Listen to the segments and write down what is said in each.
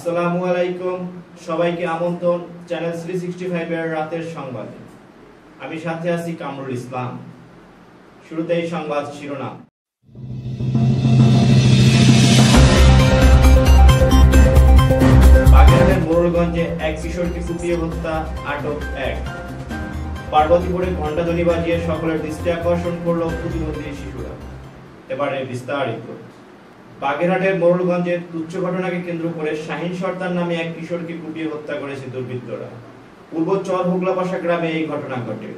আসসালামু আলাইকুম। সবাইকে আমন্ত্রণ, চ্যানেল থ্রি সিক্সটি ফাইভের রাতের সংবাদে। আমি সাথে আছি কামরুল ইসলাম। শুরুতেই সংবাদ শিরোনাম। বাগেরহাটের মোরলগঞ্জে এক কিশোরকে কুপিয়ে হত্যা, আটক এক। পার্বতীপুরে ঘণ্টাধ্বনি বাজিয়ে সকলের দৃষ্টি আকর্ষণ করল প্রতিবন্ধী শিশুরা। এবারে বিস্তারিত। বাগেরহাটের মোরলগঞ্জের তুচ্ছ ঘটনাকে কেন্দ্র করে শাহিন সর্দার নামে এক কিশোরকে কুপিয়ে হত্যা করেছে দুর্বৃত্তরা। পূর্ব চর হুগলাপাশা গ্রামে এই ঘটনা ঘটে।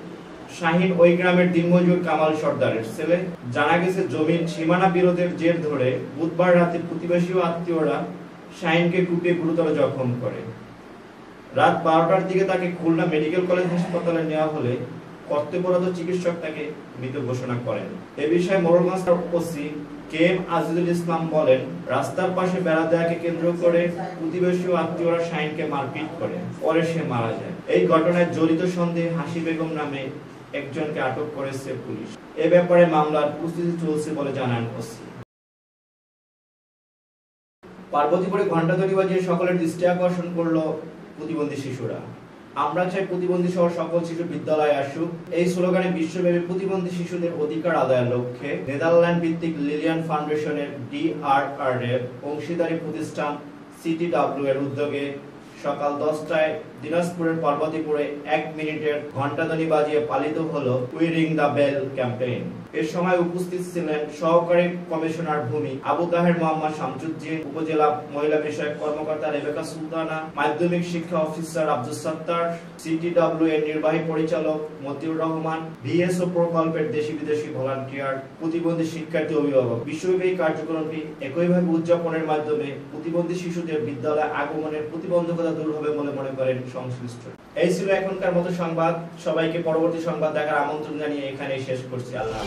শাহিন ওই গ্রামের দিনমজুর কামাল সর্দারের ছেলে। জানা গেছে জমির সীমানা বিরোধের জের ধরে বুধবার রাতে প্রতিবেশী ও আত্মীয়রা শাহিনকে কুপিয়ে গুরুতর জখম করে। রাত বারোটার দিকে তাকে খুলনা মেডিকেল কলেজ হাসপাতালে নেওয়া হলে কর্তব্যরত চিকিৎসক তাকে মৃত ঘোষণা করেন। এ বিষয়ে Morrelganj OC K M Azizul Islam বলেন, রাস্তার পাশে বেড়া দেয়াকে কেন্দ্র করে প্রতিবেশী ও আত্মীয়রা শাহিনকে মারপিট করে, পরে সে মারা যায়। এই ঘটনায় জড়িত সন্দেহে হাসি বেগম নামে একজনকে আটক করেছে পুলিশ। এ ব্যাপারে মামলার প্রস্তুতি চলছে বলে জানান ওসি। পার্বতীপুরে ঘণ্টা তৈরি বাজিয়ে সকলের দৃষ্টি আকর্ষণ করল প্রতিবন্ধী শিশুরা। আমরা চাই প্রতিবন্ধী সহ সকল শিশু বিদ্যালয়ে আসুক। এই স্লোগানে বিশ্বব্যাপী প্রতিবন্ধী শিশুদের অধিকার আদায়ের লক্ষ্যে নেদারল্যান্ড ভিত্তিক লিলিয়ান ফাউন্ডেশনের ডিআরআর এর অংশীদারী প্রতিষ্ঠান সিটিডাব্লিউ এর উদ্যোগে সকাল দশটায় দিনাজপুরের পার্বতীপুরে এক মিনিটের ঘণ্টাধ্বনি বাজিয়ে পালিত হলো we ring the bell campaign এর সময় উপস্থিত ছিলেন সহকারী কমিশনার ভূমি আবু তাহের মোহাম্মদ শামসুদ্দিন, উপজেলা মহিলা বিষয়ক কর্মকর্তা রেবেকা সুলতানা, মাধ্যমিক শিক্ষা অফিসার আব্দুল সত্তার সিটিডব্লিউ এর নির্বাহী পরিচালক মতিউর রহমান ভিএসও প্রকল্পের দেশি বিদেশি ভলান্টিয়ার, প্রতিবন্ধী শিক্ষার্থী অভিভাবক। বিশ্বব্যাপী কার্যক্রমটি একইভাবে উদযাপনের মাধ্যমে প্রতিবন্ধী শিশুদের বিদ্যালয়ে আগমনের প্রতিবন্ধকতা দূর হবে বলে মনে করেন সংশ্লিষ্ট। এই ছিল এখনকার মতো সংবাদ। সবাইকে পরবর্তী সংবাদ দেখার আমন্ত্রণ জানিয়ে এখানেই শেষ করছি। আল্লাহ।